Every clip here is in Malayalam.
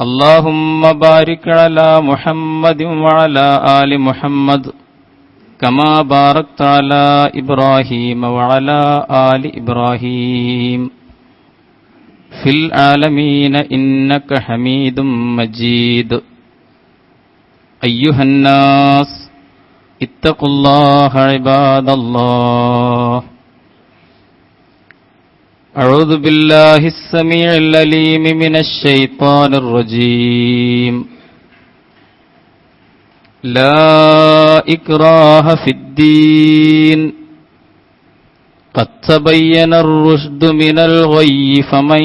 اللهم بارك على محمد وعلى آل محمد كما باركت على إبراهيم وعلى آل إبراهيم. في العالمين إنك حميد مجيد. أيها الناس اتقوا الله عباد الله. أعوذ بالله السميع العليم من الشيطان الرجيم. لا إكراه في الدين. قد تبين الرشد من الغي فمن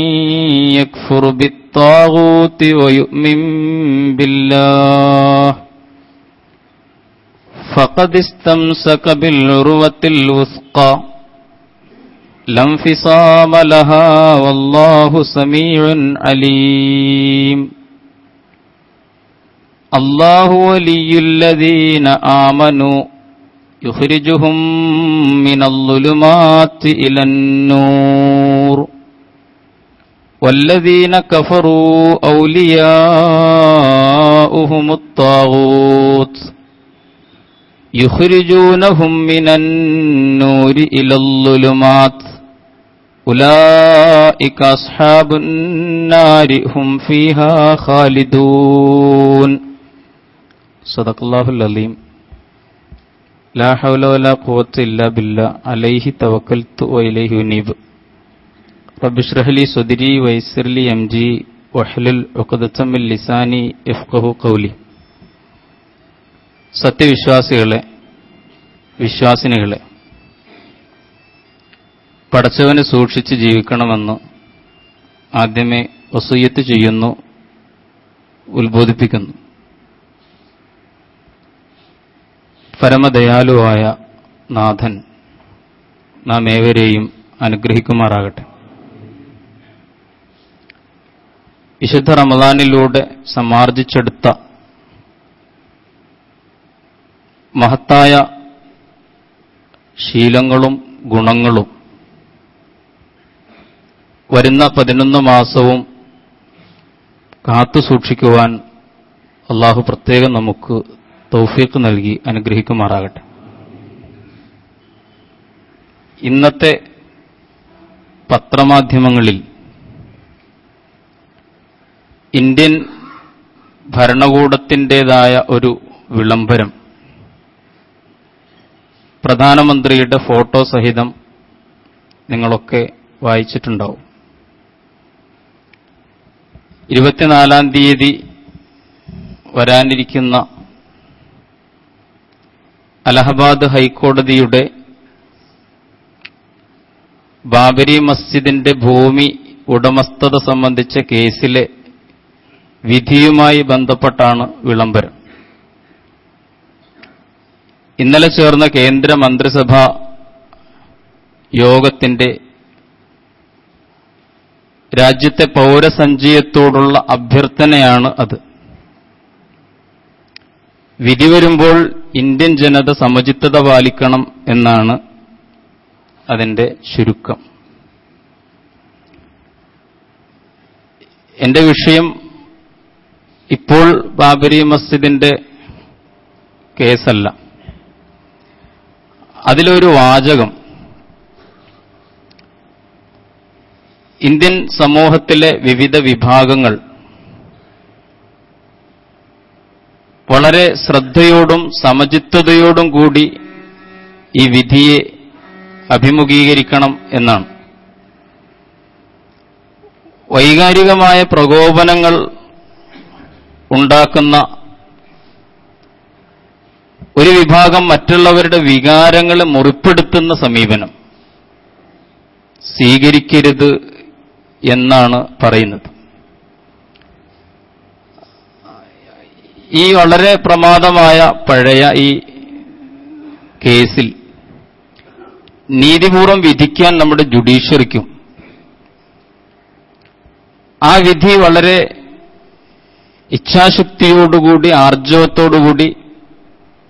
يكفر بالطاغوت ويؤمن بالله. فقد استمسك بالعروة الوثقى. لا انفصام لها والله سميع عليم. الله ولي الذين آمنوا يخرجهم من الظلمات إلى النور. والذين كفروا أولياؤهم الطاغوت. يخرجونهم من النور إلى الظلمات. أولئك أصحاب النار هم فيها خالدون. صدق الله العظيم. لا حول ولا قوة إلا بالله. عليه توكلت وإليه أنيب. رب اشرح لي صدري ويسر لي أمجي واحلل عقدة من لساني يفقه قولي. സത്യവിശ്വാസികളെ വിശ്വാസിനികളെ പടച്ചവനെ സൂക്ഷിച്ച് ജീവിക്കണമെന്ന് ആദ്യമേ വസൂയത്ത് ചെയ്യുന്നു ഉത്ബോധിപ്പിക്കുന്നു. പരമദയാലുവായ നാഥൻ നാം ഏവരെയും അനുഗ്രഹിക്കുമാറാകട്ടെ. വിശുദ്ധ റമദാനിലൂടെ സമാർജിച്ചെടുത്ത മഹത്തായ ശീലങ്ങളും ഗുണങ്ങളും വരുന്ന പതിനൊന്ന് മാസവും കാത്തു സൂക്ഷിക്കുവാൻ അള്ളാഹു പ്രത്യേകം നമുക്ക് തൗഫീഖ് നൽകി അനുഗ്രഹിക്കുമാറാകട്ടെ. ഇന്നത്തെ പത്രമാധ്യമങ്ങളിൽ ഇന്ത്യൻ ഭരണകൂടത്തിന്റെതായ ഒരു വിളംബരം പ്രധാനമന്ത്രിയുടെ ഫോട്ടോ സഹിതം നിങ്ങളൊക്കെ വായിച്ചിട്ടുണ്ടാവും. ഇരുപത്തിനാലാം തീയതി വരാനിരിക്കുന്ന അലഹബാദ് ഹൈക്കോടതിയുടെ ബാബരി മസ്ജിദിന്റെ ഭൂമി ഉടമസ്ഥത സംബന്ധിച്ച കേസിലെ വിധിയുമായി ബന്ധപ്പെട്ടാണ് വിളംബരം. ഇന്നലെ ചേർന്ന കേന്ദ്ര മന്ത്രിസഭ യോഗത്തിന്റെ രാജ്യത്തെ പൗരസഞ്ചയത്തോടുള്ള അഭ്യർത്ഥനയാണ് അത്. വിധി വരുമ്പോൾ ഇന്ത്യൻ ജനത സമചിത്തത പാലിക്കണം എന്നാണ് അതിന്റെ ചുരുക്കം. എന്റെ വിഷയം ഇപ്പോൾ ബാബരി മസ്ജിദിന്റെ കേസല്ല. അതിലൊരു വാചകം. ഇന്ത്യൻ സമൂഹത്തിലെ വിവിധ വിഭാഗങ്ങൾ വളരെ ശ്രദ്ധയോടും സമചിത്തതയോടും കൂടി ഈ വിധിയെ അഭിമുഖീകരിക്കണം എന്നാണ്. വൈകാരികമായ പ്രകോപനങ്ങൾ ഉണ്ടാക്കുന്ന ഒരു വിഭാഗം മറ്റുള്ളവരുടെ വികാരങ്ങളെ മുറിപ്പെടുത്തുന്ന സമീപനം. സ്വീകരിക്കരുത് എന്നാണ് പറയുന്നത്. ഈ വളരെ പ്രമാദമായ പഴയ ഈ കേസിൽ നീതിപൂർവം വിധിക്കാൻ നമ്മുടെ ജുഡീഷ്യറിക്കും. ആ വിധി വളരെ ഇച്ഛാശക്തിയോടുകൂടി ആർജവത്തോടുകൂടി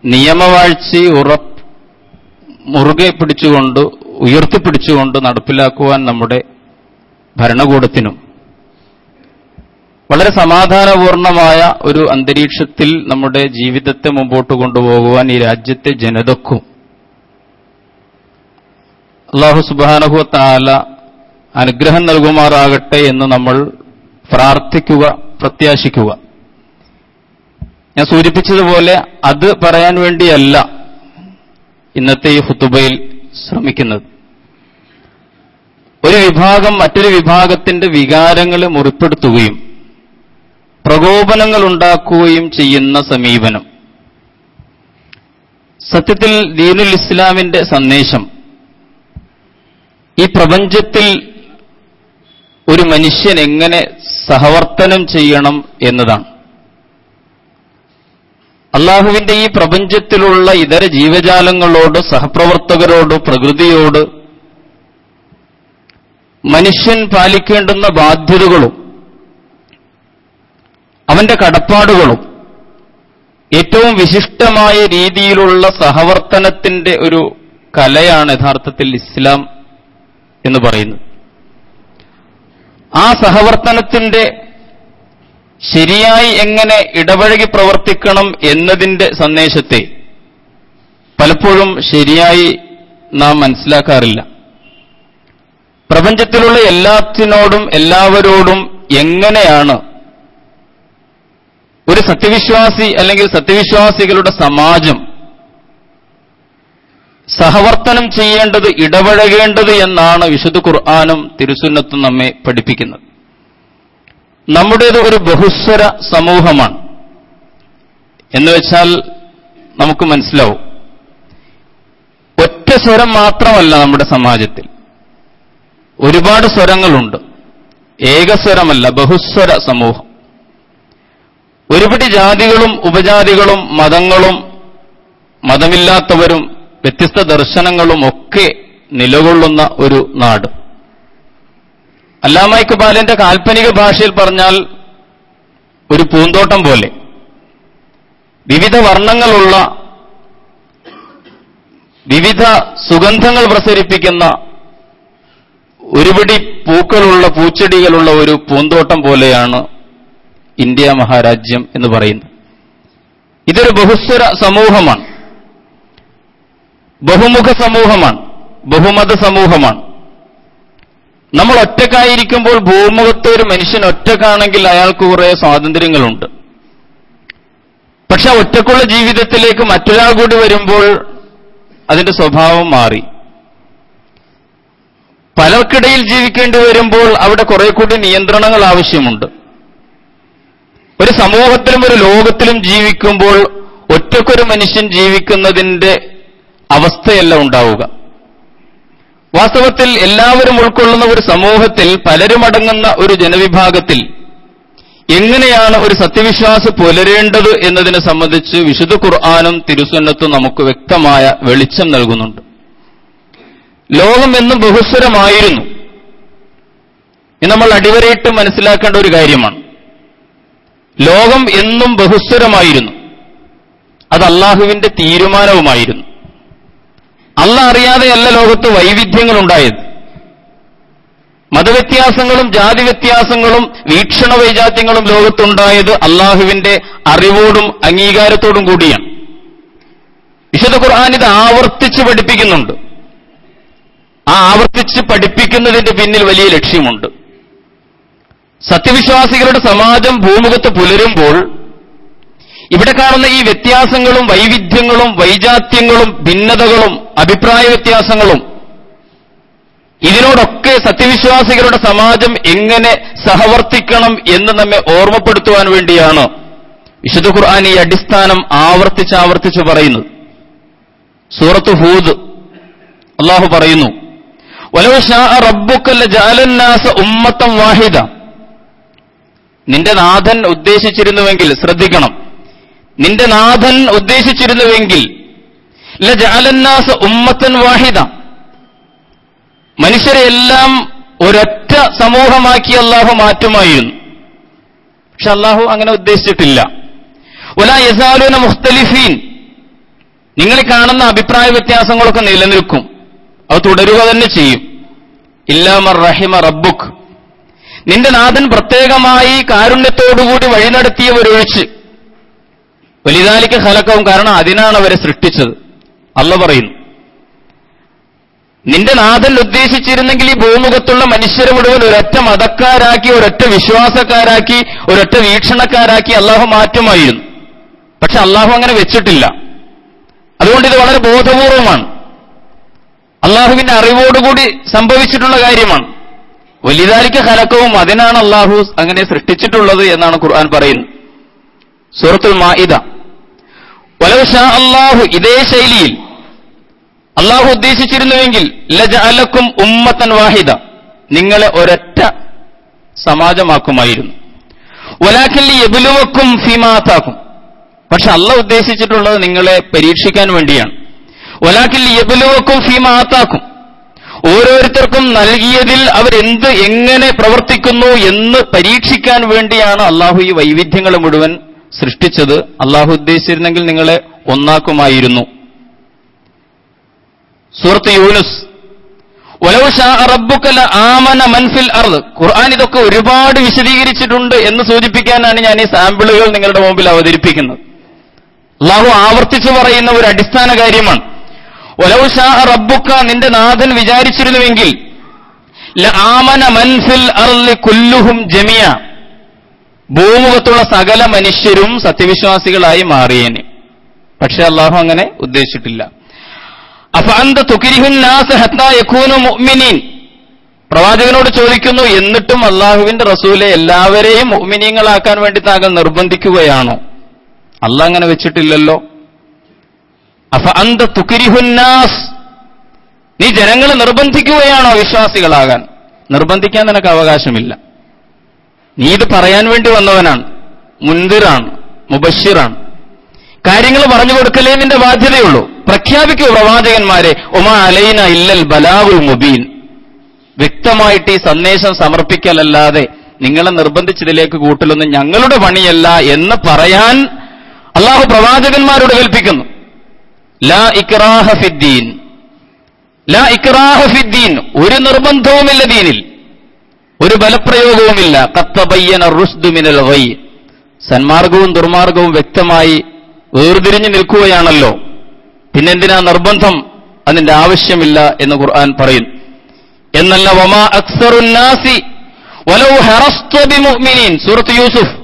നിയമവാഴ്ച ഉറപ്പ് മുറുകെ പിടിച്ചുകൊണ്ട് ഉയർത്തിപ്പിടിച്ചുകൊണ്ട് നടപ്പിലാക്കുവാൻ നമ്മുടെ ഭരണകൂടത്തിനും വളരെ സമാധാനപൂർണമായ ഒരു അന്തരീക്ഷത്തിൽ നമ്മുടെ ജീവിതത്തെ മുമ്പോട്ട് കൊണ്ടുപോകുവാൻ ഈ രാജ്യത്തെ ജനതക്കും അള്ളാഹു സുബാനഹു താല അനുഗ്രഹം നൽകുമാറാകട്ടെ എന്ന് നമ്മൾ പ്രാർത്ഥിക്കുക പ്രത്യാശിക്കുക. ഞാൻ സൂചിപ്പിച്ചതുപോലെ അത് പറയാൻ വേണ്ടിയല്ല ഇന്നത്തെ ഈ ഹുത്തുബയിൽ ശ്രമിക്കുന്നത്. ഒരു വിഭാഗം മറ്റൊരു വിഭാഗത്തിന്റെ വികാരങ്ങളെ മുറിപ്പെടുത്തുകയും പ്രകോപനങ്ങൾ ഉണ്ടാക്കുകയും ചെയ്യുന്ന സമീപനം. സത്യത്തിൽ ദീനുൽ ഇസ്ലാമിന്റെ സന്ദേശം ഈ പ്രപഞ്ചത്തിൽ ഒരു മനുഷ്യൻ എങ്ങനെ സഹവർത്തനം ചെയ്യണം എന്നതാണ്. അള്ളാഹുവിന്റെ ഈ പ്രപഞ്ചത്തിലുള്ള ഇതര ജീവജാലങ്ങളോട് സഹപ്രവർത്തകരോട് പ്രകൃതിയോട് മനുഷ്യൻ പാലിക്കേണ്ടുന്ന ബാധ്യതകളും അവന്റെ കടപ്പാടുകളും ഏറ്റവും വിശിഷ്ടമായ രീതിയിലുള്ള സഹവർത്തനത്തിന്റെ ഒരു കലയാണ് യഥാർത്ഥത്തിൽ ഇസ്ലാം എന്ന് പറയുന്നത്. ആ സഹവർത്തനത്തിന്റെ ശരിയായി എങ്ങനെ ഇടപഴകി പ്രവർത്തിക്കണം എന്നതിന്റെ സന്ദേശത്തെ പലപ്പോഴും ശരിയായി നാം മനസ്സിലാക്കാറില്ല. പ്രപഞ്ചത്തിലുള്ള എല്ലാത്തിനോടും എല്ലാവരോടും എങ്ങനെയാണ് ഒരു സത്യവിശ്വാസി അല്ലെങ്കിൽ സത്യവിശ്വാസികളുടെ സമാജം സഹവർത്തനം ചെയ്യേണ്ടത് ഇടപഴകേണ്ടത് എന്നാണ് വിശുദ്ധ ഖുർആാനും തിരുസുന്നത്തും നമ്മെ പഠിപ്പിക്കുന്നത്. നമ്മുടേത് ഒരു ബഹുസ്വര സമൂഹമാണ്. എന്ന് വെച്ചാൽ നമുക്ക് മനസ്സിലാവും. ഒറ്റ സ്വരം മാത്രമല്ല നമ്മുടെ സമാജത്തിൽ. ഒരുപാട് സ്വരങ്ങളുണ്ട്. ഏകസ്വരമല്ല ബഹുസ്വര സമൂഹം. ഒരുപടി ജാതികളും ഉപജാതികളും മതങ്ങളും മതമില്ലാത്തവരും വ്യത്യസ്ത ദർശനങ്ങളും ഒക്കെ നിലകൊള്ളുന്ന ഒരു നാട്. അല്ലാമ ഇക്ബാലിന്റെ കാൽപ്പനിക ഭാഷയിൽ പറഞ്ഞാൽ ഒരു പൂന്തോട്ടം പോലെ. വിവിധ വർണങ്ങളുള്ള വിവിധ സുഗന്ധങ്ങൾ പ്രസരിപ്പിക്കുന്ന ഒരുപിടി പൂക്കളുള്ള പൂച്ചെടികളുള്ള ഒരു പൂന്തോട്ടം പോലെയാണ് ഇന്ത്യ മഹാരാജ്യം എന്ന് പറയുന്നത്. ഇതൊരു ബഹുസ്വര സമൂഹമാണ്. ബഹുമുഖ സമൂഹമാണ്. ബഹുമത സമൂഹമാണ്. നമ്മൾ ഒറ്റക്കായിരിക്കുമ്പോൾ ഭൂമുഖത്ത് ഒരു മനുഷ്യൻ ഒറ്റക്കാണെങ്കിൽ അയാൾക്ക് കുറെ സ്വാതന്ത്ര്യങ്ങളുണ്ട്. പക്ഷെ ഒറ്റക്കുള്ള ജീവിതത്തിലേക്ക് മറ്റൊരാൾ കൂടി വരുമ്പോൾ അതിന്റെ സ്വഭാവം മാറി. പലർക്കിടയിൽ ജീവിക്കേണ്ടി വരുമ്പോൾ അവിടെ കുറെ കൂടി നിയന്ത്രണങ്ങൾ ആവശ്യമുണ്ട്. ഒരു സമൂഹത്തിലും ഒരു ലോകത്തിലും ജീവിക്കുമ്പോൾ ഒറ്റക്കൊരു മനുഷ്യൻ ജീവിക്കുന്നതിന്റെ അവസ്ഥയല്ല ഉണ്ടാവുക. വാസ്തവത്തിൽ എല്ലാവരും ഉൾക്കൊള്ളുന്ന ഒരു സമൂഹത്തിൽ പലരുമടങ്ങുന്ന ഒരു ജനവിഭാഗത്തിൽ എങ്ങനെയാണ് ഒരു സത്യവിശ്വാസം പുലരേണ്ടത് എന്നതിനെ സംബന്ധിച്ച് വിശുദ്ധ ഖുർആാനും തിരുസന്നത്തും നമുക്ക് വ്യക്തമായ വെളിച്ചം നൽകുന്നുണ്ട്. ലോകം എന്നും ബഹുസ്വരമായിരുന്നു. നമ്മൾ അടിവരയിട്ട് മനസ്സിലാക്കേണ്ട ഒരു കാര്യമാണ്. ലോകം എന്നും ബഹുസ്വരമായിരുന്നു. അത് അള്ളാഹുവിന്റെ തീരുമാനവുമായിരുന്നു. അല്ല അറിയാതെയല്ല ലോകത്ത് വൈവിധ്യങ്ങൾ ഉണ്ടായത് മതവ്യത്യാസങ്ങളും ജാതി വ്യത്യാസങ്ങളും വീക്ഷണ വൈജാത്യങ്ങളും ലോകത്തുണ്ടായത് അള്ളാഹുവിന്റെ അറിവോടും അംഗീകാരത്തോടും കൂടിയാണ്. വിശുദ്ധ ഖുർആൻ ഇത് ആവർത്തിച്ച് പഠിപ്പിക്കുന്നുണ്ട്. ആ ആവർത്തിച്ച് പഠിപ്പിക്കുന്നതിന്റെ പിന്നിൽ വലിയ ലക്ഷ്യമുണ്ട്. സത്യവിശ്വാസികളുടെ സമാജം ഭൂമുഖത്ത് പുലരുമ്പോൾ ഇവിടെ കാണുന്ന ഈ വ്യത്യാസങ്ങളും വൈവിധ്യങ്ങളും വൈജാത്യങ്ങളും ഭിന്നതകളും അഭിപ്രായ വ്യത്യാസങ്ങളും ഇതിനോടൊക്കെ സത്യവിശ്വാസികളുടെ സമാജം എങ്ങനെ സഹവർത്തിക്കണം എന്ന് നമ്മെ ഓർമ്മപ്പെടുത്തുവാൻ വേണ്ടിയാണ് വിശുദ്ധ ഖുർആൻ ഈ അടിസ്ഥാനം ആവർത്തിച്ചാവർത്തിച്ച് ആവർത്തിച്ച് പറയുന്നത്. സൂറത്ത് ഹൂദ്. അള്ളാഹു പറയുന്നു ഉമ്മത്തം വാഹിദ. നിന്റെ നാഥൻ ഉദ്ദേശിച്ചിരുന്നുവെങ്കിൽ ശ്രദ്ധിക്കണം നിന്റെ നാഥൻ ഉദ്ദേശിച്ചിരുന്നുവെങ്കിൽ ലജാലന്നാസ് ഉമ്മത്തൻ വാഹിദ. മനുഷ്യരെ എല്ലാം ഒരൊറ്റ സമൂഹമാക്കി അള്ളാഹു മാറ്റുമായിരുന്നു. പക്ഷെ അള്ളാഹു അങ്ങനെ ഉദ്ദേശിച്ചിട്ടില്ല. ഒല യസാലുന മുഖ്തലിഫീൻ. നിങ്ങൾ കാണുന്ന അഭിപ്രായ വ്യത്യാസങ്ങളൊക്കെ നിലനിൽക്കും. അത് തുടരുക തന്നെ ചെയ്യും. ഇല്ലാമർ റഹിമ റബ്ബുക്ക് നിന്റെ നാഥൻ പ്രത്യേകമായി കാരുണ്യത്തോടുകൂടി വഴി നടത്തിയവരൊഴിച്ച് വലിയതാലിക്ക് ഹലക്കവും കാരണം അതിനാണ് അവരെ സൃഷ്ടിച്ചത്. അല്ല പറയുന്നു. നിന്റെ നാഥൻ ഉദ്ദേശിച്ചിരുന്നെങ്കിൽ ഈ ഭൂമുഖത്തുള്ള മനുഷ്യരെ മുഴുവൻ ഒരൊറ്റ മതക്കാരാക്കി ഒരൊറ്റ വിശ്വാസക്കാരാക്കി ഒരൊറ്റ വീക്ഷണക്കാരാക്കി അള്ളാഹു മാറ്റുമായിരുന്നു. പക്ഷെ അള്ളാഹു അങ്ങനെ വെച്ചിട്ടില്ല. അതുകൊണ്ട് ഇത് വളരെ ബോധപൂർവമാണ്. അള്ളാഹുവിന്റെ അറിവോടുകൂടി സംഭവിച്ചിട്ടുള്ള കാര്യമാണ്. വലിയതാലിക്ക് ഹലക്കവും അതിനാണ് അള്ളാഹു അങ്ങനെ സൃഷ്ടിച്ചിട്ടുള്ളത് എന്നാണ് ഖുർആൻ പറയുന്നത്. സൂറത്തുൽ മാഇദ. അള്ളാഹു ഇതേ ശൈലിയിൽ. അള്ളാഹു ഉദ്ദേശിച്ചിരുന്നുവെങ്കിൽ ലജഅലക്കും ഉമ്മത്തൻ വാഹിദ നിങ്ങളെ ഒരൊറ്റ സമാജമാക്കുമായിരുന്നു. ഒലാക്കല്ലി എബുലുവക്കും ഫിമാത്താക്കും പക്ഷെ അല്ല ഉദ്ദേശിച്ചിട്ടുള്ളത് നിങ്ങളെ പരീക്ഷിക്കാൻ വേണ്ടിയാണ്. ഒലാക്കിൽ എബുലുവക്കും ഫിമാത്താക്കും ഓരോരുത്തർക്കും നൽകിയതിൽ അവരെന്ത് എങ്ങനെ പ്രവർത്തിക്കുന്നു എന്ന് പരീക്ഷിക്കാൻ വേണ്ടിയാണ് അള്ളാഹു ഈ വൈവിധ്യങ്ങൾ മുഴുവൻ സൃഷ്ടിച്ചത്. അള്ളാഹു ഉദ്ദേശിച്ചിരുന്നെങ്കിൽ നിങ്ങളെ ഒന്നാക്കുമായിരുന്നു. സൂറത്ത് യൂനുസ് ഖുർആൻ ഇതൊക്കെ ഒരുപാട് വിശദീകരിച്ചിട്ടുണ്ട് എന്ന് സൂചിപ്പിക്കാനാണ് ഞാൻ ഈ സാമ്പിളുകൾ നിങ്ങളുടെ മുമ്പിൽ അവതരിപ്പിക്കുന്നത്. അള്ളാഹു ആവർത്തിച്ചു പറയുന്ന ഒരു അടിസ്ഥാന കാര്യമാണ്. ഒലവ് ഷാ റബ്ബുക്ക നിന്റെ നാഥൻ വിചാരിച്ചിരുന്നുവെങ്കിൽ കുല്ലുഹും ഭൂമുഖത്തുള്ള സകല മനുഷ്യരും സത്യവിശ്വാസികളായി മാറിയേനെ. പക്ഷെ അള്ളാഹു അങ്ങനെ ഉദ്ദേശിച്ചിട്ടില്ല. പ്രവാചകനോട് ചോദിക്കുന്നു എന്നിട്ടും അള്ളാഹുവിന്റെ റസൂലെ എല്ലാവരെയും മുഅ്മിനീങ്ങളാക്കാൻ വേണ്ടി താങ്കൾ നിർബന്ധിക്കുകയാണോ? അള്ളാഹ് അങ്ങനെ വെച്ചിട്ടില്ലല്ലോ. അഫ അന്ത നീ ജനങ്ങളെ നിർബന്ധിക്കുകയാണോ വിശ്വാസികളാകാൻ? നിർബന്ധിക്കാൻ നിനക്ക് അവകാശമില്ല. നീ ഇത് പറയാൻ വേണ്ടി വന്നവനാണ്. മുൻതിറാണ് മുബഷിറാണ് കാര്യങ്ങൾ പറഞ്ഞു കൊടുക്കലേ നിന്റെ ബാധ്യതയുള്ളൂ. പ്രഖ്യാപിക്കൂ പ്രവാചകന്മാരെ ഒമാ അലൈന ഇല്ലൽ ബലാവുൽ മുബീൻ. വ്യക്തമായിട്ട് ഈ സന്ദേശം സമർപ്പിക്കലല്ലാതെ നിങ്ങളെ നിർബന്ധിച്ചതിലേക്ക് കൂട്ടലൊന്നും ഞങ്ങളുടെ പണിയല്ല എന്ന് പറയാൻ അള്ളാഹു പ്രവാചകന്മാരോട് കൽപ്പിക്കുന്നു. ലാ ഇക്രാഹ ഫിദ്ദീൻ ലാ ഇക്രാഹ ഫിദ്ദീൻ ഒരു നിർബന്ധവുമില്ല ദീനിൽ. ഒരു ബലപ്രയോഗവുമില്ല. കത്തബയ്യന റുഷ്ദു മിനൽ ഗൈ. സന്മാർഗവും ദുർമാർഗവും വ്യക്തമായി വേർതിരിഞ്ഞു നിൽക്കുകയാണല്ലോ. പിന്നെന്തിനാ നിർബന്ധം? അതിന്റെ ആവശ്യമില്ല എന്ന് ഖുർആൻ പറയും. എന്നല്ല വമാ അക്സറുന്നാസി സൂറത്ത് യൂസുഫ്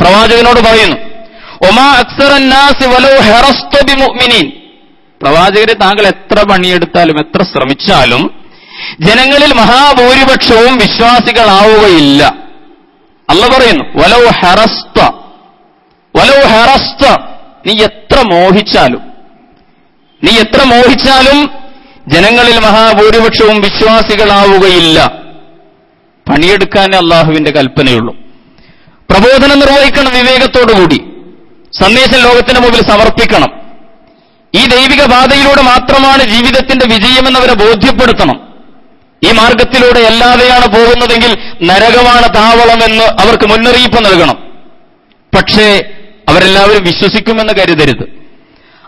പ്രവാചകനോട് പറയുന്നു ഒമാ അക്സറുന്നാസി വലൗ ഹറസ്ത ബിമുഅ്മിനീൻ. പ്രവാചകരെ താങ്കൾ എത്ര പണിയെടുത്താലും എത്ര ശ്രമിച്ചാലും ജനങ്ങളിൽ മഹാഭൂരിപക്ഷവും വിശ്വാസികളാവുകയില്ല. അല്ല പറയുന്നു വലൗ ഹെറസ്ത വലൗ ഹറസ്ത. നീ എത്ര മോഹിച്ചാലും നീ എത്ര മോഹിച്ചാലും ജനങ്ങളിൽ മഹാഭൂരിപക്ഷവും വിശ്വാസികളാവുകയില്ല. പണിയെടുക്കാനേ അള്ളാഹുവിന്റെ കൽപ്പനയുള്ളൂ. പ്രബോധനം നിർവഹിക്കണം വിവേകത്തോടുകൂടി. സന്ദേശം ലോകത്തിന് മുമ്പിൽ സമർപ്പിക്കണം. ഈ ദൈവിക പാതയിലൂടെ മാത്രമാണ് ജീവിതത്തിന്റെ വിജയമെന്നവരെ ബോധ്യപ്പെടുത്തണം. ഈ മാർഗത്തിലൂടെ അല്ലാതെയാണ് പോകുന്നതെങ്കിൽ നരകമാണ് താവളമെന്ന് അവർക്ക് മുന്നറിയിപ്പ് നൽകണം. പക്ഷേ അവരെല്ലാവരും വിശ്വസിക്കുമെന്ന് കരുതരുത്.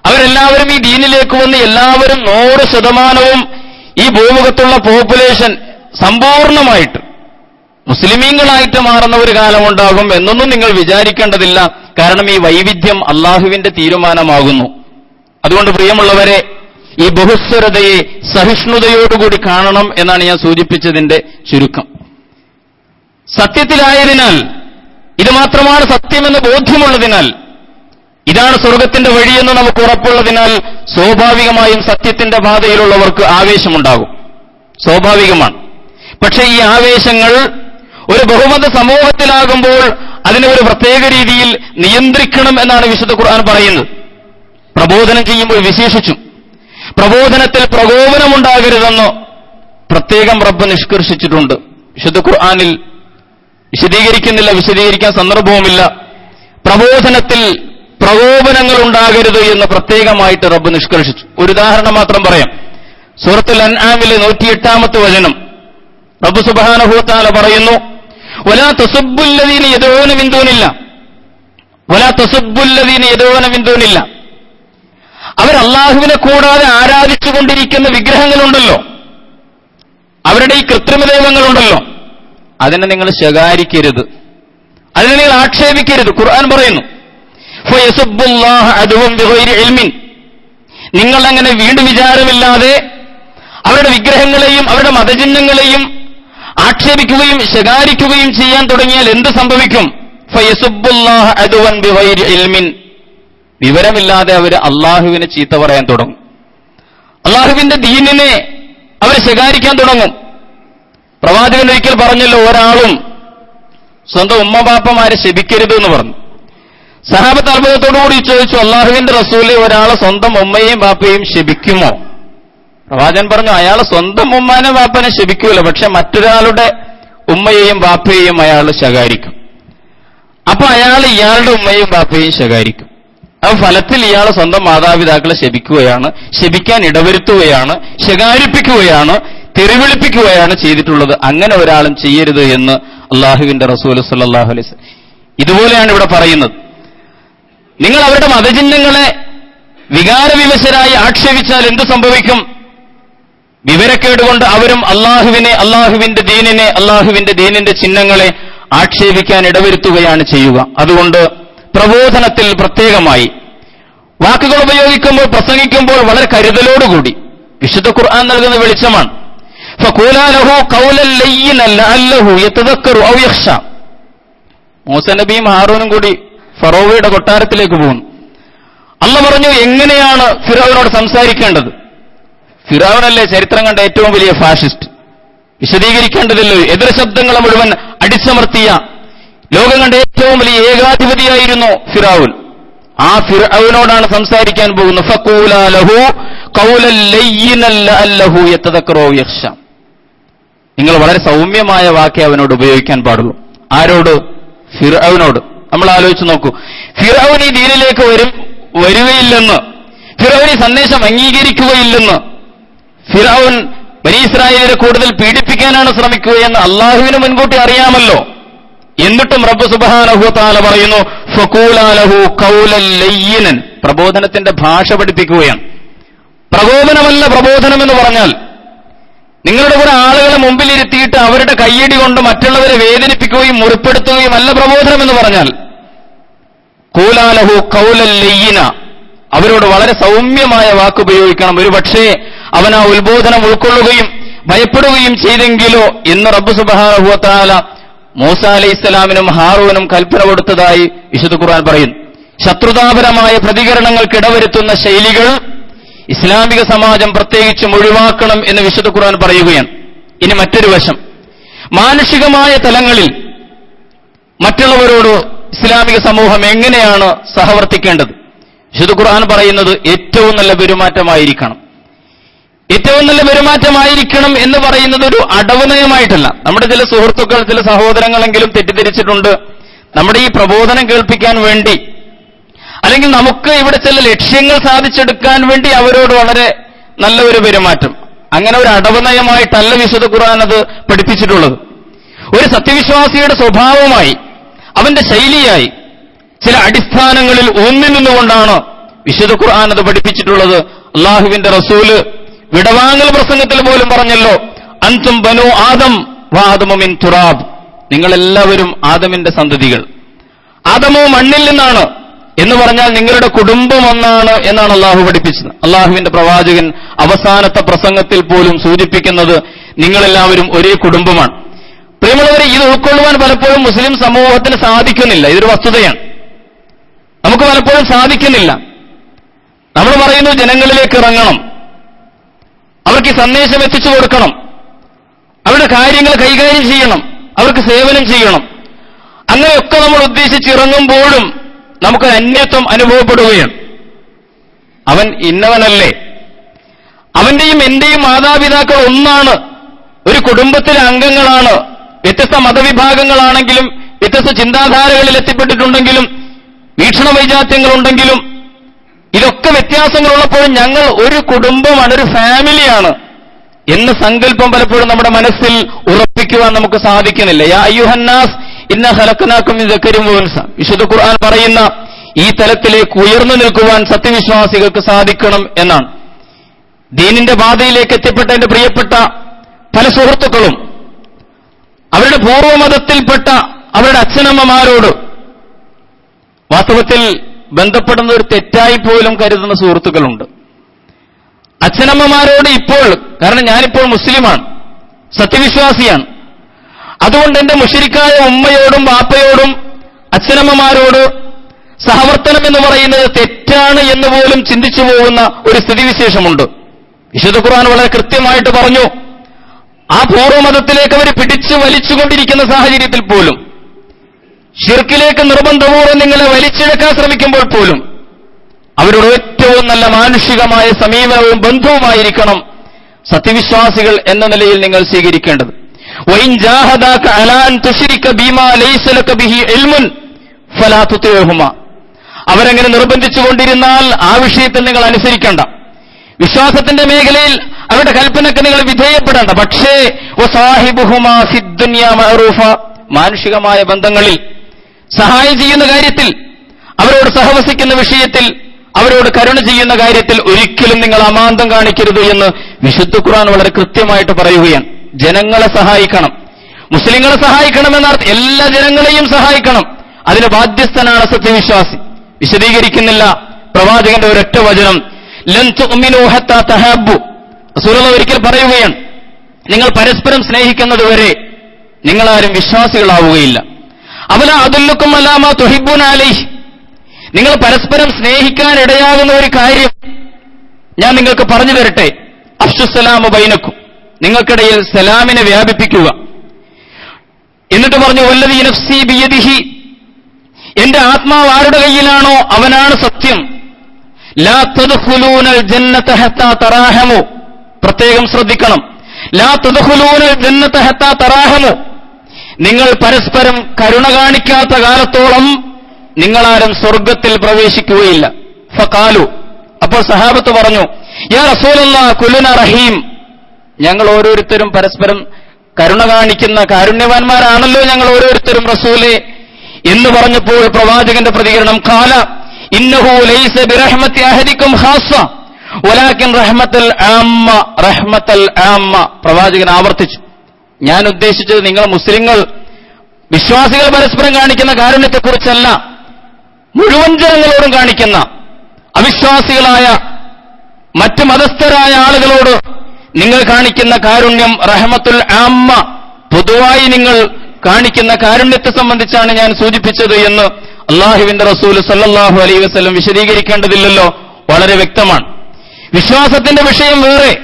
അവരെല്ലാവരും ഈ ദീനിലേക്ക് വന്ന് എല്ലാവരും നൂറ് ശതമാനവും ഈ ഭൂമുഖത്തുള്ള പോപ്പുലേഷൻ സമ്പൂർണമായിട്ട് മുസ്ലിമീങ്ങളായിട്ട് മാറുന്ന ഒരു കാലമുണ്ടാകും എന്നൊന്നും നിങ്ങൾ വിചാരിക്കേണ്ടതില്ല. കാരണം ഈ വൈവിധ്യം അള്ളാഹുവിന്റെ തീരുമാനമാകുന്നു. അതുകൊണ്ട് പ്രിയമുള്ളവരെ ഈ ബഹുസ്വരതയെ സഹിഷ്ണുതയോടുകൂടി കാണണം എന്നാണ് ഞാൻ സൂചിപ്പിച്ചതിന്റെ ചുരുക്കം. സത്യത്തിലായതിനാൽ ഇത് മാത്രമാണ് സത്യമെന്ന് ബോധ്യമുള്ളതിനാൽ ഇതാണ് സ്വർഗത്തിന്റെ വഴിയെന്ന് നമുക്ക് ഉറപ്പുള്ളതിനാൽ സ്വാഭാവികമായും സത്യത്തിന്റെ പാതയിലുള്ളവർക്ക് ആവേശമുണ്ടാകും. സ്വാഭാവികമാണ്. പക്ഷേ ഈ ആവേശങ്ങൾ ഒരു ബഹുമത സമൂഹത്തിലാകുമ്പോൾ അതിനെ ഒരു പ്രത്യേക രീതിയിൽ നിയന്ത്രിക്കണം എന്നാണ് വിശുദ്ധ ഖുർആൻ പറയുന്നത്. പ്രബോധനം ചെയ്യുമ്പോൾ വിശേഷിച്ചും പ്രബോധനത്തിൽ പ്രകോപനമുണ്ടാകരുതെന്നോ പ്രത്യേകം റബ്ബ് നിഷ്കർഷിച്ചിട്ടുണ്ട്. വിശുദ്ധ ഖുർആാനിൽ വിശദീകരിക്കുന്നില്ല വിശദീകരിക്കാൻ സന്ദർഭവുമില്ല. പ്രബോധനത്തിൽ പ്രകോപനങ്ങൾ ഉണ്ടാകരുത് എന്ന് പ്രത്യേകമായിട്ട് റബ്ബ് നിഷ്കർഷിച്ചു. ഒരു ഉദാഹരണം മാത്രം പറയാം. സൂറത്തുൽ അൻആമിലെ നൂറ്റിയെട്ടാമത്തെ വചനം. റബ്ബ് സുബാനഹൂത്താല പറയുന്നു വലാ തസുബുല്ലതീന് യദോന ബിന്ദൂനില്ല വലാ തസുബുല്ലതീന് യദോന ബിന്ദൂനില്ല അവർ അള്ളാഹുവിനെ കൂടാതെ ആരാധിച്ചുകൊണ്ടിരിക്കുന്ന വിഗ്രഹങ്ങളുണ്ടല്ലോ. അവരുടെ ഈ കൃത്രിമ ദൈവങ്ങളുണ്ടല്ലോ. അതിനെ നിങ്ങൾ ശകാരിക്കരുത്. അതിനെ നിങ്ങൾ ആക്ഷേപിക്കരുത്. ഖുർആൻ പറയുന്നു നിങ്ങൾ അങ്ങനെ വീണ്ടും വിചാരമില്ലാതെ അവരുടെ വിഗ്രഹങ്ങളെയും അവരുടെ മതചിഹ്നങ്ങളെയും ആക്ഷേപിക്കുകയും ശകാരിക്കുകയും ചെയ്യാൻ തുടങ്ങിയാൽ എന്ത് സംഭവിക്കും? വിവരമില്ലാതെ അവർ അള്ളാഹുവിനെ ചീത്ത പറയാൻ തുടങ്ങും. അള്ളാഹുവിന്റെ ദീനിനെ അവർ ശകാരിക്കാൻ തുടങ്ങും. പ്രവാചകൻ ഒരിക്കൽ പറഞ്ഞല്ലോ ഒരാളും സ്വന്തം ഉമ്മബാപ്പമാരെ ശപിക്കരുത് എന്ന് പറഞ്ഞു. സഹാബത്ത് അത്ഭുതത്തോടുകൂടി ചോദിച്ചു അള്ളാഹുവിന്റെ റസൂലെ ഒരാളെ സ്വന്തം ഉമ്മയെയും ബാപ്പയെയും ശപിക്കുമോ? പ്രവാചകൻ പറഞ്ഞു അയാൾ സ്വന്തം ഉമ്മാനെ ബാപ്പനെ ശപിക്കൂല പക്ഷെ മറ്റൊരാളുടെ ഉമ്മയെയും ബാപ്പയെയും അയാൾ ശകാരിക്കും. അപ്പൊ അയാൾ ഇയാളുടെ ഉമ്മയും ബാപ്പയും ശകാരിക്കും. ആ ഫലത്തിൽ ഇയാൾ സ്വന്തം മാതാപിതാക്കളെ ശപിക്കുകയാണ് ശപിക്കാൻ ഇടവരുത്തുകയാണ് ശകാരിപ്പിക്കുകയാണ്. തെറിവിളിപ്പിക്കുകയാണ് ചെയ്തിട്ടുള്ളത്. അങ്ങനെ ഒരാളും ചെയ്യരുത് എന്ന് അള്ളാഹുവിന്റെ റസൂൽ സല്ലാഹു അലൈസ്. ഇതുപോലെയാണ് ഇവിടെ പറയുന്നത്. നിങ്ങൾ അവരുടെ മതചിഹ്നങ്ങളെ വികാരവിവശരായി ആക്ഷേപിച്ചാൽ എന്ത് സംഭവിക്കും? വിവരക്കേടുകൊണ്ട് അവരും അള്ളാഹുവിനെ അള്ളാഹുവിന്റെ ദീനിനെ അള്ളാഹുവിന്റെ ദീനിന്റെ ചിഹ്നങ്ങളെ ആക്ഷേപിക്കാൻ ഇടവരുത്തുകയാണ് ചെയ്യുക. അതുകൊണ്ട് പ്രബോധനത്തിൽ പ്രത്യേകമായി വാക്കുകൾ ഉപയോഗിക്കുമ്പോൾ പ്രസംഗിക്കുമ്പോൾ വളരെ കരുതലോടുകൂടി. വിശുദ്ധ ഖുർആൻ നൽകുന്ന വെളിച്ചമാണ്. മൂസ നബിയും ഹാറൂനും കൂടി ഫറോവയുടെ കൊട്ടാരത്തിലേക്ക് പോകുന്നു. അല്ല പറഞ്ഞു എങ്ങനെയാണ് ഫിറാവിനോട് സംസാരിക്കേണ്ടത്? ഫിറാവിനല്ലേ ചരിത്രം കണ്ട ഏറ്റവും വലിയ ഫാഷിസ്റ്റ്. വിശദീകരിക്കേണ്ടതില്ലോ എതിർ മുഴുവൻ അടിച്ചമർത്തിയ ലോകം കണ്ട ഏറ്റവും വലിയ ഏകാധിപതിയായിരുന്നു ഫിറാവുൻ ആ ഫിറാവിനോടാണ് സംസാരിക്കാൻ പോകുന്നത്. നിങ്ങൾ വളരെ സൗമ്യമായ വാക്കേ അവനോട് ഉപയോഗിക്കാൻ പാടുള്ളൂ. ആരോട്? ഫിറൌനോട് നമ്മൾ ആലോചിച്ച് നോക്കൂ. ഫിറൌൻ ഈ ദീനിലേക്ക് വരും വരികയില്ലെന്ന്. ഫിറൌൻ ഈ സന്ദേശം അംഗീകരിക്കുകയില്ലെന്ന്. ഫിറൌൻ ബനീസ്രായേലിനെ കൂടുതൽ പീഡിപ്പിക്കാനാണ് ശ്രമിക്കുകയെന്ന് അള്ളാഹുവിന് മുൻകൂട്ടി അറിയാമല്ലോ. എന്നിട്ടും റബ്ബ് സുബാനഹുത്താല പറയുന്നു ഫക്കൂലാലഹു കൗലൻ പ്രബോധനത്തിന്റെ ഭാഷ പഠിപ്പിക്കുകയാണ്. പ്രകോപനമല്ല പ്രബോധനം എന്ന് പറഞ്ഞാൽ നിങ്ങളുടെ കുറെ ആളുകളെ മുമ്പിലിരുത്തിയിട്ട് അവരുടെ കയ്യടി കൊണ്ട് മറ്റുള്ളവരെ വേദനിപ്പിക്കുകയും മുറിപ്പെടുത്തുകയും അല്ല പ്രബോധനം എന്ന് പറഞ്ഞാൽ. കൂലാലഹു കൗലല്ലയ്യന ലയ്യന. അവരോട് വളരെ സൗമ്യമായ വാക്ക് ഉപയോഗിക്കണം. ഒരുപക്ഷേ അവൻ ആ ഉത്ബോധനം ഉൾക്കൊള്ളുകയും ഭയപ്പെടുകയും ചെയ്തെങ്കിലോ എന്ന് റബ്ബു സുബാനഹുത്താല മൂസ അലൈഹി ഇസ്ലാമിനും ഹാറൂനും കൽപ്പന കൊടുത്തതായി വിശുദ്ധ ഖുർആൻ പറയുന്നു. ശത്രുതാപരമായ പ്രതികരണങ്ങൾക്കിടവരുത്തുന്ന ശൈലികൾ ഇസ്ലാമിക സമാജം പ്രത്യേകിച്ചും ഒഴിവാക്കണം എന്ന് വിശുദ്ധ ഖുർആൻ പറയുകയാണ്. ഇനി മറ്റൊരു വശം. മാനുഷികമായ തലങ്ങളിൽ മറ്റുള്ളവരോട് ഇസ്ലാമിക സമൂഹം എങ്ങനെയാണ് സഹവർത്തിക്കേണ്ടത്? വിശുദ്ധ ഖുർആൻ പറയുന്നത് ഏറ്റവും നല്ല പെരുമാറ്റമായിരിക്കണം. ഏറ്റവും നല്ല പെരുമാറ്റമായിരിക്കണം എന്ന് പറയുന്നത് ഒരു അടവ് നയമായിട്ടല്ല നമ്മുടെ ചില സുഹൃത്തുക്കൾ ചില സഹോദരങ്ങളെങ്കിലും തെറ്റിദ്ധരിച്ചിട്ടുണ്ട്. നമ്മുടെ ഈ പ്രബോധനം കേൾപ്പിക്കാൻ വേണ്ടി അല്ലെങ്കിൽ നമുക്ക് ഇവിടെ ചില ലക്ഷ്യങ്ങൾ സാധിച്ചെടുക്കാൻ വേണ്ടി അവരോട് വളരെ നല്ല ഒരു പെരുമാറ്റം. അങ്ങനെ ഒരു അടവനയമായിട്ടല്ല വിശുദ്ധ ഖുർആൻ അത് പഠിപ്പിച്ചിട്ടുള്ളത്. ഒരു സത്യവിശ്വാസിയുടെ സ്വഭാവമായി അവന്റെ ശൈലിയായി ചില അടിസ്ഥാനങ്ങളിൽ ഊന്നി നിന്നുകൊണ്ടാണ് വിശുദ്ധ ഖുർആൻ അത് പഠിപ്പിച്ചിട്ടുള്ളത്. അള്ളാഹുവിന്റെ റസൂൽ വിടവാങ്ങൽ പ്രസംഗത്തിൽ പോലും പറഞ്ഞല്ലോ അൻതും ബനു ആദം വാദമിൻ തുറാബ്. നിങ്ങളെല്ലാവരും ആദമിന്റെ സന്തതികൾ. ആദമോ മണ്ണിൽ നിന്നാണ് എന്ന് പറഞ്ഞാൽ നിങ്ങളുടെ കുടുംബം ഒന്നാണ് എന്നാണ് അള്ളാഹു പഠിപ്പിച്ചത്. അള്ളാഹുവിന്റെ പ്രവാചകൻ അവസാനത്തെ പ്രസംഗത്തിൽ പോലും സൂചിപ്പിക്കുന്നത് നിങ്ങളെല്ലാവരും ഒരേ കുടുംബമാണ്. പ്രിയമുള്ളവരെ ഇത് ഉൾക്കൊള്ളുവാൻ പലപ്പോഴും മുസ്ലിം സമൂഹത്തിന് സാധിക്കുന്നില്ല. ഇതൊരു വസ്തുതയാണ്. നമുക്ക് പലപ്പോഴും സാധിക്കുന്നില്ല. നമ്മൾ പറയുന്നു ജനങ്ങളിലേക്ക് ഇറങ്ങണം. അവർക്ക് സന്ദേശം എത്തിച്ചു കൊടുക്കണം. അവരുടെ കാര്യങ്ങൾ കൈകാര്യം ചെയ്യണം. അവർക്ക് സേവനം ചെയ്യണം. അങ്ങനെയൊക്കെ നമ്മൾ ഉദ്ദേശിച്ചിറങ്ങുമ്പോഴും നമുക്ക് അന്യത്വം അനുഭവപ്പെടുകയാണ്. അവൻ ഇന്നവനല്ലേ? അവന്റെയും എന്റെയും മാതാപിതാക്കൾ ഒന്നാണ്. ഒരു കുടുംബത്തിലെ അംഗങ്ങളാണ്. വ്യത്യസ്ത മതവിഭാഗങ്ങളാണെങ്കിലും വ്യത്യസ്ത ചിന്താധാരകളിൽ എത്തിപ്പെട്ടിട്ടുണ്ടെങ്കിലും വീക്ഷണ വൈജാത്യങ്ങളുണ്ടെങ്കിലും ഇതൊക്കെ വ്യത്യാസങ്ങളുള്ളപ്പോഴും ഞങ്ങൾ ഒരു കുടുംബമാണ് ഒരു ഫാമിലിയാണ് എന്ന സങ്കല്പം പലപ്പോഴും നമ്മുടെ മനസ്സിൽ ഉറപ്പിക്കുവാൻ നമുക്ക് സാധിക്കുന്നില്ല. യാ അയ്യുഹന്നാസ് ഇന്ന ഹലക്കനാക്കും ഇതക്കരും വിശുദ്ധ ഖുർആൻ പറയുന്ന ഈ തലത്തിലേക്ക് ഉയർന്നു നിൽക്കുവാൻ സത്യവിശ്വാസികൾക്ക് സാധിക്കണം എന്നാണ്. ദീനിന്റെ പാതയിലേക്ക് എത്തിപ്പെട്ട എന്റെ പ്രിയപ്പെട്ട പല സുഹൃത്തുക്കളും അവരുടെ പൂർവമതത്തിൽപ്പെട്ട അവരുടെ അച്ഛനമ്മമാരോട് വാസ്തവത്തിൽ ബന്ധപ്പെടുന്ന ഒരു തെറ്റായി പോലും കരുതുന്ന സുഹൃത്തുക്കളുണ്ട്. അച്ഛനമ്മമാരോട് ഇപ്പോൾ കാരണം ഞാനിപ്പോൾ മുസ്ലിമാണ് സത്യവിശ്വാസിയാണ്. അതുകൊണ്ട് എന്റെ മുഷിരിക്കായ ഉമ്മയോടും വാപ്പയോടും അച്ഛനമ്മമാരോട് സഹവർത്തനം എന്ന് പറയുന്നത് തെറ്റാണ് എന്ന് പോലും ചിന്തിച്ചു പോകുന്ന ഒരു സ്ഥിതിവിശേഷമുണ്ട്. വിശുദ്ധ ഖുർആൻ വളരെ കൃത്യമായിട്ട് പറഞ്ഞു ആ പൂർവമതത്തിലേക്ക് അവർ പിടിച്ചു വലിച്ചുകൊണ്ടിരിക്കുന്ന സാഹചര്യത്തിൽ പോലും ഷിർക്കിലേക്ക് നിർബന്ധപൂർവം നിങ്ങളെ വലിച്ചെടുക്കാൻ ശ്രമിക്കുമ്പോൾ പോലും അവരോട് ഏറ്റവും നല്ല മാനുഷികമായ സമീപനവും ബന്ധവുമായിരിക്കണം സത്യവിശ്വാസികൾ എന്ന നിലയിൽ നിങ്ങൾ സ്വീകരിക്കേണ്ടത്. അവരങ്ങനെ നിർബന്ധിച്ചുകൊണ്ടിരുന്നാൽ ആ വിഷയത്തിൽ നിങ്ങൾ അനുസരിക്കേണ്ട. വിശ്വാസത്തിന്റെ മേഖലയിൽ അവരുടെ കൽപ്പനക്ക് നിങ്ങൾ വിധേയപ്പെടേണ്ട. പക്ഷേ മാനുഷികമായ ബന്ധങ്ങളിൽ സഹായം ചെയ്യുന്ന കാര്യത്തിൽ അവരോട് സഹവസിക്കുന്ന വിഷയത്തിൽ അവരോട് കരുണ ചെയ്യുന്ന കാര്യത്തിൽ ഒരിക്കലും നിങ്ങൾ അമാന്തം കാണിക്കരുത് എന്ന് വിശുദ്ധ ഖുർആൻ വളരെ കൃത്യമായിട്ട് പറയുകയാണ്. ജനങ്ങളെ സഹായിക്കണം. മുസ്ലിങ്ങളെ സഹായിക്കണമെന്ന എല്ലാ ജനങ്ങളെയും സഹായിക്കണം. അതിന് ബാധ്യസ്ഥനാണ് സത്യവിശ്വാസി. വിശദീകരിക്കുന്നില്ല. പ്രവാചകന്റെ ഒരൊറ്റ വചനം. ഒരിക്കൽ പറയുകയാണ്. നിങ്ങൾ പരസ്പരം സ്നേഹിക്കുന്നതുവരെ നിങ്ങളാരും വിശ്വാസികളാവുകയില്ല. അവല അതുല്ലുക്കും അല്ലാമ തുഹിബുൻ അലി നിങ്ങൾ പരസ്പരം സ്നേഹിക്കാൻ ഇടയാകുന്ന ഒരു കാര്യം ഞാൻ നിങ്ങൾക്ക് പറഞ്ഞു തരട്ടെ. അഫ്സുസലാമ ബൈനക്കും. നിങ്ങൾക്കിടയിൽ സലാമിനെ വ്യാപിപ്പിക്കുക. എന്നിട്ട് പറഞ്ഞു വല്ലതി നഫ്സി ബിയദിഹി. എന്റെ ആത്മാവ് ആരുടെ കയ്യിലാണോ അവനാണ് സത്യം. ലാ തദ്ഖുലൂനൽ ജന്നത ഹത്താ പ്രത്യേകം ശ്രദ്ധിക്കണം. ലാ തദ്ഖുലൂനൽ ജന്നത ഹത്താ നിങ്ങൾ പരസ്പരം കരുണ കാണിക്കാത്ത കാലത്തോളം നിങ്ങളാരും സ്വർഗത്തിൽ പ്രവേശിക്കുകയില്ല. ഫാലു അപ്പോൾ സഹാബത്ത് പറഞ്ഞു യാ റസൂലല്ലാ കുലുന റഹീം. ഞങ്ങൾ ഓരോരുത്തരും പരസ്പരം കരുണ കാണിക്കുന്ന കാരുണ്യവാന്മാരാണല്ലോ ഞങ്ങൾ ഓരോരുത്തരും റസൂലെ. എന്ന് പറഞ്ഞപ്പോൾ പ്രവാചകന്റെ പ്രതികരണം കാല ഇന്നഹു ലൈസ ആമ്മ ആമ്മ. പ്രവാചകൻ ആവർത്തിച്ചു ഞാൻ ഉദ്ദേശിച്ചത് നിങ്ങൾ മുസ്ലിങ്ങൾ വിശ്വാസികൾ പരസ്പരം കാണിക്കുന്ന കാരുണ്യത്തെക്കുറിച്ചല്ല മുഴുവൻ ജനങ്ങളോടും കാണിക്കുന്ന അവിശ്വാസികളായ മറ്റ് മതസ്ഥരായ ആളുകളോട് നിങ്ങൾ കാണിക്കുന്ന കാരുണ്യം റഹമത്തുൽ ആമ്മ പൊതുവായി നിങ്ങൾ കാണിക്കുന്ന കാരുണ്യത്തെ സംബന്ധിച്ചാണ് ഞാൻ സൂചിപ്പിച്ചത് എന്ന് അള്ളാഹുവിന്റെ റസൂൽ സല്ലാഹു അലൈ വസ്ലം വിശദീകരിക്കേണ്ടതില്ലല്ലോ. വളരെ വ്യക്തമാണ്. വിശ്വാസത്തിന്റെ വിഷയം വേറെ.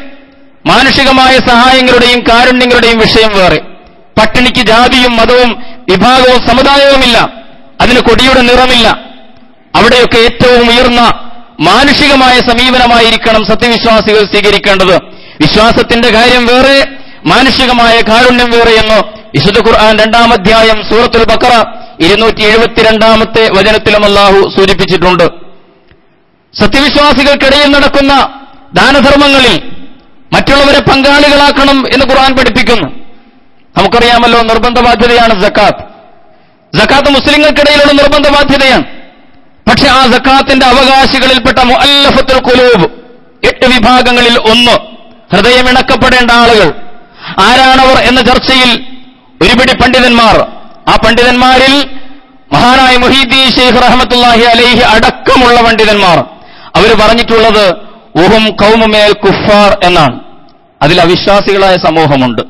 മാനുഷികമായ സഹായങ്ങളുടെയും കാരുണ്യങ്ങളുടെയും വിഷയം വേറെ. പട്ടിണിക്ക് ജാതിയും മതവും വിഭാഗവും സമുദായവുമില്ല. അതിന് കൊടിയുടെ നിറമില്ല. അവിടെയൊക്കെ ഏറ്റവും ഉയർന്ന മാനുഷികമായ സമീപനമായിരിക്കണം സത്യവിശ്വാസികൾ സ്വീകരിക്കേണ്ടത്. വിശ്വാസത്തിന്റെ കാര്യം വേറെ മാനുഷികമായ കാരുണ്യം വേറെ എന്നോ വിശുദ്ധ ഖുർആൻ രണ്ടാം അധ്യായം സൂറത്തുൽ ബക്കറ ഇരുന്നൂറ്റി എഴുപത്തിരണ്ടാമത്തെ വചനത്തിലും അള്ളാഹു സൂചിപ്പിച്ചിട്ടുണ്ട്. സത്യവിശ്വാസികൾക്കിടയിൽ നടക്കുന്ന ദാനധർമ്മങ്ങളിൽ മറ്റുള്ളവരെ പങ്കാളികളാക്കണം എന്ന് ഖുർആൻ പഠിപ്പിക്കുന്നു. നമുക്കറിയാമല്ലോ നിർബന്ധ ബാധ്യതയാണ് ജക്കാത്ത് ജക്കാത്ത് മുസ്ലിങ്ങൾക്കിടയിലുള്ള നിർബന്ധ ബാധ്യതയാണ് പക്ഷെ ആ ജക്കാത്തിന്റെ അവകാശികളിൽപ്പെട്ട മുഅല്ലഫത്തുൽ കുലൂബ് എട്ട് വിഭാഗങ്ങളിൽ ഒന്ന്. ഹൃദയമിണക്കപ്പെടേണ്ട ആളുകൾ. ആരാണവർ എന്ന ചർച്ചയിൽ ഒരുപിടി പണ്ഡിതന്മാർ. ആ പണ്ഡിതന്മാരിൽ മഹാനായ മൊഹീദ്ദീൻ ഷെയ്ഖ് റഹമത്തുല്ലാഹി അലൈഹി അടക്കമുള്ള പണ്ഡിതന്മാർ. അവർ പറഞ്ഞിട്ടുള്ളത് ഉഹും കൗമുമേൽ കുഫാർ എന്നാണ്. അതിൽ അവിശ്വാസികളായ സമൂഹമുണ്ട്.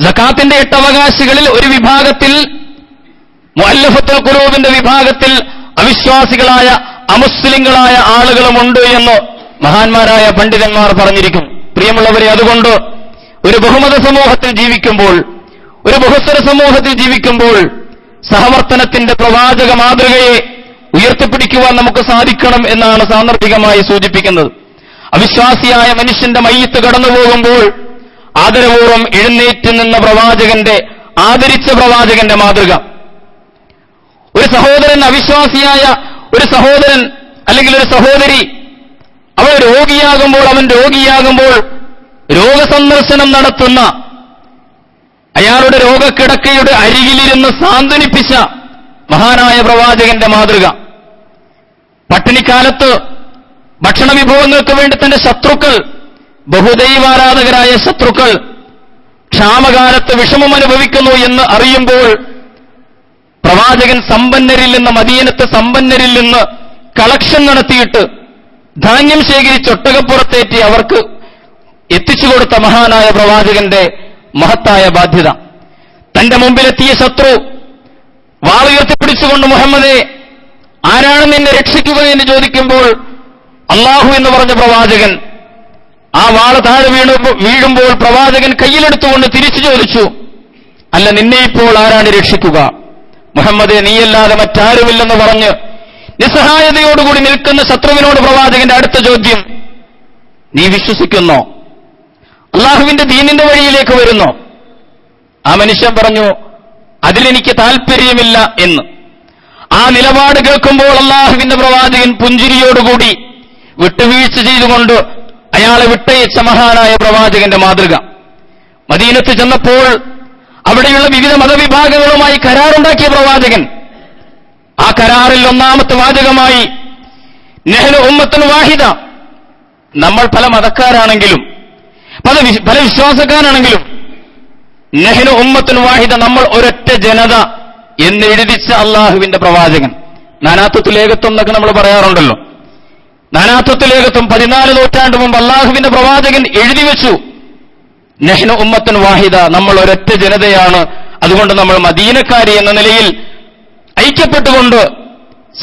ജക്കാത്തിന്റെ എട്ടവകാശികളിൽ ഒരു വിഭാഗത്തിൽ മുല്ലഫത്തുൽ കുറൂബിന്റെ വിഭാഗത്തിൽ അവിശ്വാസികളായ അമുസ്ലിങ്ങളായ ആളുകളുമുണ്ട് എന്ന് മഹാന്മാരായ പണ്ഡിതന്മാർ പറഞ്ഞിരിക്കും പ്രിയമുള്ളവരെ അതുകൊണ്ട് ഒരു ബഹുമത സമൂഹത്തിൽ ജീവിക്കുമ്പോൾ ഒരു ബഹുസ്വര സമൂഹത്തിൽ ജീവിക്കുമ്പോൾ സഹവർത്തനത്തിന്റെ പ്രവാചക മാതൃകയെ ഉയർത്തിപ്പിടിക്കുവാൻ നമുക്ക് സാധിക്കണം എന്നാണ് സാന്ദർഭികമായി സൂചിപ്പിക്കുന്നത്. അവിശ്വാസിയായ മനുഷ്യന്റെ മയ്യത്ത് കടന്നു പോകുമ്പോൾ ആദരപൂർവം എഴുന്നേറ്റ് നിന്ന പ്രവാചകന്റെ ആദരിച്ച പ്രവാചകന്റെ മാതൃക. ഒരു സഹോദരൻ അവിശ്വാസിയായ ഒരു സഹോദരൻ അല്ലെങ്കിൽ ഒരു സഹോദരി അവൾ രോഗിയാകുമ്പോൾ അവൻ രോഗിയാകുമ്പോൾ രോഗസന്ദർശനം നടത്തുന്ന അയാളുടെ രോഗക്കിടക്കയുടെ അരികിലിരുന്ന് സാന്ത്വനിപ്പിച്ച മഹാനായ പ്രവാചകന്റെ മാതൃക. പട്ടിണിക്കാലത്ത് ഭക്ഷണ വിഭവങ്ങൾക്ക് വേണ്ടി തന്റെ ശത്രുക്കൾ ബഹുദൈവാരാധകരായ ശത്രുക്കൾ ക്ഷാമകാലത്ത് വിഷമം അനുഭവിക്കുന്നു എന്ന് അറിയുമ്പോൾ പ്രവാചകൻ സമ്പന്നരിൽ നിന്ന് മദീനത്ത് സമ്പന്നരിൽ നിന്ന് കളക്ഷൻ നടത്തിയിട്ട് ധാന്യം ശേഖരിച്ച് ഒട്ടകപ്പുറത്തേറ്റി അവർക്ക് എത്തിച്ചു കൊടുത്ത മഹാനായ പ്രവാചകന്റെ മഹത്തായ ബാധ്യത. തന്റെ മുമ്പിലെത്തിയ ശത്രു വാളുയർത്തിപ്പിടിച്ചുകൊണ്ട് മുഹമ്മദെ ആരാണ് നിന്നെ രക്ഷിക്കുക എന്ന് ചോദിക്കുമ്പോൾ അള്ളാഹു എന്ന് പറഞ്ഞ പ്രവാചകൻ ആ വാൾ താഴെ വീണു വീഴുമ്പോൾ പ്രവാചകൻ കയ്യിലെടുത്തുകൊണ്ട് തിരിച്ചു ചോദിച്ചു അല്ല നിന്നെ ഇപ്പോൾ ആരാണ് രക്ഷിക്കുക? മുഹമ്മദെ നീയല്ലാതെ മറ്റാരുമില്ലെന്ന് പറഞ്ഞ് നിസ്സഹായതയോടുകൂടി നിൽക്കുന്ന ശത്രുവിനോട് പ്രവാചകന്റെ അടുത്ത ചോദ്യം നീ വിശ്വസിക്കുന്നോ? അള്ളാഹുവിന്റെ ദീനിന്റെ വഴിയിലേക്ക് വരുന്നു. ആ മനുഷ്യൻ പറഞ്ഞു അതിലെനിക്ക് താല്പര്യമില്ല എന്ന്. ആ നിലപാട് കേൾക്കുമ്പോൾ അള്ളാഹുവിന്റെ പ്രവാചകൻ പുഞ്ചിരിയോടുകൂടി വിട്ടുവീഴ്ച ചെയ്തുകൊണ്ട് അയാളെ വിട്ടയച്ച മഹാനായ പ്രവാചകന്റെ മാതൃക. മദീനത്ത് ചെന്നപ്പോൾ അവിടെയുള്ള വിവിധ മതവിഭാഗങ്ങളുമായി കരാറുണ്ടാക്കിയ പ്രവാചകൻ. ആ കരാറിൽ ഒന്നാമത്തെ വാചകമായി നെഹ്റു ഉമ്മത്തൻ വാഹിദ. നമ്മൾ പല മതക്കാരാണെങ്കിലും പല പല വിശ്വാസക്കാരാണെങ്കിലും നെഹ്നു ഉമ്മത്തിൽ വാഹിദ നമ്മൾ ഒരൊറ്റ ജനത എന്ന് എഴുതിച്ച അള്ളാഹുവിന്റെ പ്രവാചകൻ. നാനാത്വത്തിലേകത്വം എന്നൊക്കെ നമ്മൾ പറയാറുണ്ടല്ലോ. നാനാത്വത്തിലേകത്വം പതിനാല് നൂറ്റാണ്ട് മുമ്പ് അള്ളാഹുവിന്റെ പ്രവാചകൻ എഴുതി വെച്ചു. നെഹ്നു ഉമ്മത്തിൻ വാഹിദ നമ്മൾ ഒരൊറ്റ ജനതയാണ്. അതുകൊണ്ട് നമ്മൾ മദീനക്കാരി എന്ന നിലയിൽ ഐക്യപ്പെട്ടുകൊണ്ട്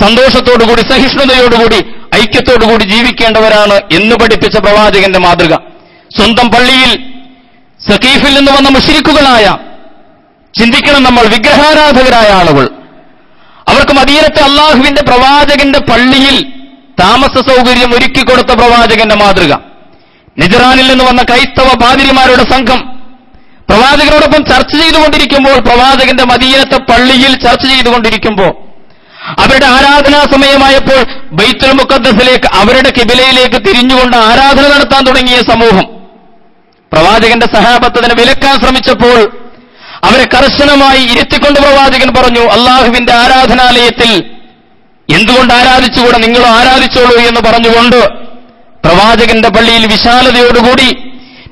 സന്തോഷത്തോടുകൂടി സഹിഷ്ണുതയോടുകൂടി ഐക്യത്തോടുകൂടി ജീവിക്കേണ്ടവരാണ് എന്ന് പഠിപ്പിച്ച പ്രവാചകന്റെ മാതൃക. സ്വന്തം പള്ളിയിൽ സഖീഫിൽ നിന്ന് വന്ന മുഷിരിക്കുകളായ ചിന്തിക്കണം നമ്മൾ വിഗ്രഹാരാധകരായ ആളുകൾ. അവർക്ക് മദീനത്തെ അള്ളാഹുവിന്റെ പ്രവാചകന്റെ പള്ളിയിൽ താമസ സൗകര്യം ഒരുക്കിക്കൊടുത്ത പ്രവാചകന്റെ മാതൃക. നിജറാനിൽ നിന്ന് വന്ന ക്രൈസ്തവ പാതിരിമാരുടെ സംഘം പ്രവാചകരോടൊപ്പം ചർച്ച ചെയ്തുകൊണ്ടിരിക്കുമ്പോൾ പ്രവാചകന്റെ മദീനത്തെ പള്ളിയിൽ ചർച്ച ചെയ്തുകൊണ്ടിരിക്കുമ്പോൾ അവരുടെ ആരാധനാ സമയമായപ്പോൾ ബൈത്തുൽ മുഖദ്ദസിലേക്ക് അവരുടെ കിബിലയിലേക്ക് തിരിഞ്ഞുകൊണ്ട് ആരാധന നടത്താൻ തുടങ്ങിയ സമൂഹം. പ്രവാചകന്റെ സഹാബത്തതിനെ വിലക്കാൻ ശ്രമിച്ചപ്പോൾ അവരെ കർശനമായി ഇരുത്തിക്കൊണ്ട് പ്രവാചകൻ പറഞ്ഞു അള്ളാഹുവിന്റെ ആരാധനാലയത്തിൽ എന്തുകൊണ്ട് ആരാധിച്ചുകൂടെ? നിങ്ങൾ ആരാധിച്ചോളൂ എന്ന് പറഞ്ഞുകൊണ്ട് പ്രവാചകന്റെ പള്ളിയിൽ വിശാലതയോടുകൂടി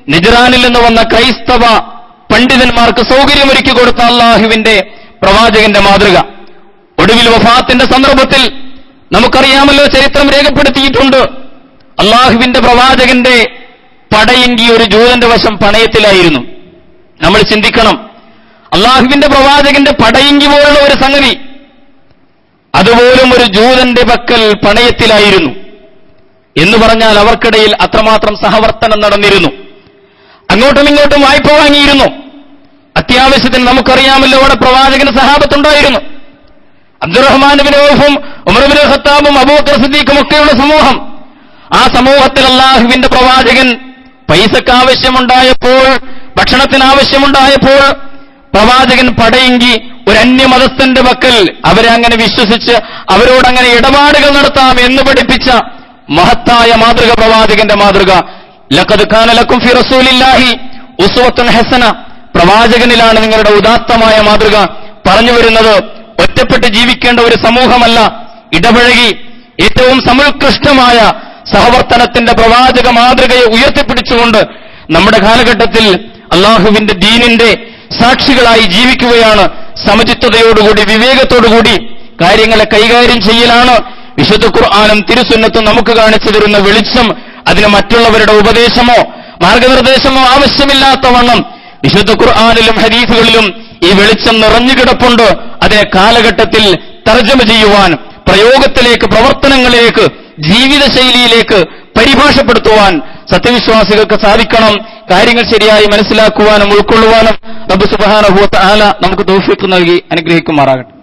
നിജറാനിൽ നിന്ന് വന്ന ക്രൈസ്തവ പണ്ഡിതന്മാർക്ക് സൗകര്യമൊരുക്കി കൊടുത്ത അള്ളാഹുവിന്റെ പ്രവാചകന്റെ മാതൃക. ഒടുവിൽ വഫാത്തിന്റെ സന്ദർഭത്തിൽ നമുക്കറിയാമല്ലോ ചരിത്രം രേഖപ്പെടുത്തിയിട്ടുണ്ട്. അള്ളാഹുവിന്റെ പ്രവാചകന്റെ പടയെങ്കി ഒരു ജൂതന്റെ വശം പണയത്തിലായിരുന്നു. നമ്മൾ ചിന്തിക്കണം. അള്ളാഹുവിന്റെ പ്രവാചകന്റെ പടയെങ്കി പോലുള്ള ഒരു സംഗതി. അതുപോലും ഒരു ജൂതന്റെ പക്കൽ പണയത്തിലായിരുന്നു. എന്ന് പറഞ്ഞാൽ അവർക്കിടയിൽ അത്രമാത്രം സഹവർത്തനം നടന്നിരുന്നു. അങ്ങോട്ടും ഇങ്ങോട്ടും വായ്പ വാങ്ങിയിരുന്നു. അത്യാവശ്യത്തിന് നമുക്കറിയാമല്ലോ അവിടെ പ്രവാചകന് സഹാബത്തുണ്ടായിരുന്നു. അബ്ദുറഹ്മാൻ ബിൻ ഔഫും ഉമർ ബിൻ ഖത്താബും അബൂബക്കർ സിദ്ദീഖും ഒക്കെയുള്ള സമൂഹം. ആ സമൂഹത്തിൽ അള്ളാഹുവിന്റെ പ്രവാചകൻ പൈസക്ക് ആവശ്യമുണ്ടായപ്പോൾ ഭക്ഷണത്തിന് ആവശ്യമുണ്ടായപ്പോൾ പ്രവാചകൻ പടയെങ്കി ഒരു അന്യമതസ്ഥന്റെ പക്കൽ അവരെ അങ്ങനെ വിശ്വസിച്ച് അവരോടങ്ങനെ ഇടപാടുകൾ നടത്താം എന്ന് പഠിപ്പിച്ച മഹത്തായ മാതൃക പ്രവാചകന്റെ മാതൃക. ലക്കത് കാന ലക്കും ഫി റസൂലില്ലാഹി ഉസുവത്തൻ ഹസന. പ്രവാചകനിലാണ് നിങ്ങളുടെ ഉദാത്തമായ മാതൃക പറഞ്ഞു വരുന്നത്. ഒറ്റപ്പെട്ട് ജീവിക്കേണ്ട ഒരു സമൂഹമല്ല. ഇടപഴകി ഏറ്റവും സമുത്കൃഷ്ടമായ സഹവർത്തനത്തിന്റെ പ്രവാചക മാതൃകയെ ഉയർത്തിപ്പിടിച്ചുകൊണ്ട് നമ്മുടെ കാലഘട്ടത്തിൽ അള്ളാഹുവിന്റെ ദീനിന്റെ സാക്ഷികളായി ജീവിക്കുകയാണ്. സമചിത്തതയോടുകൂടി വിവേകത്തോടുകൂടി കാര്യങ്ങളെ കൈകാര്യം ചെയ്യലാണ്. വിശുദ്ധ ഖുർആാനും തിരുസുന്നത്തും നമുക്ക് കാണിച്ചു തരുന്ന വെളിച്ചം അതിന് മറ്റുള്ളവരുടെ ഉപദേശമോ മാർഗനിർദ്ദേശമോ ആവശ്യമില്ലാത്തവണ്ണം വിശുദ്ധ ഖുർആാനിലും ഹരീഫുകളിലും ഈ വെളിച്ചം നിറഞ്ഞുകിടപ്പുണ്ട് അതിനെ കാലഘട്ടത്തിൽ തർജമ ചെയ്യുവാൻ പ്രയോഗത്തിലേക്ക് പ്രവർത്തനങ്ങളിലേക്ക് ജീവിതശൈലിയിലേക്ക് പരിഭാഷപ്പെടുത്തുവാൻ സത്യവിശ്വാസികൾക്ക് സാധിക്കണം. കാര്യങ്ങൾ ശരിയായി മനസ്സിലാക്കുവാനും ഉൾക്കൊള്ളുവാനും റബ്ബ് സുബാനഹുവത്ത് ആല നമുക്ക് തോഫിക്ക് നൽകി അനുഗ്രഹിക്കുമാറാകട്ടെ.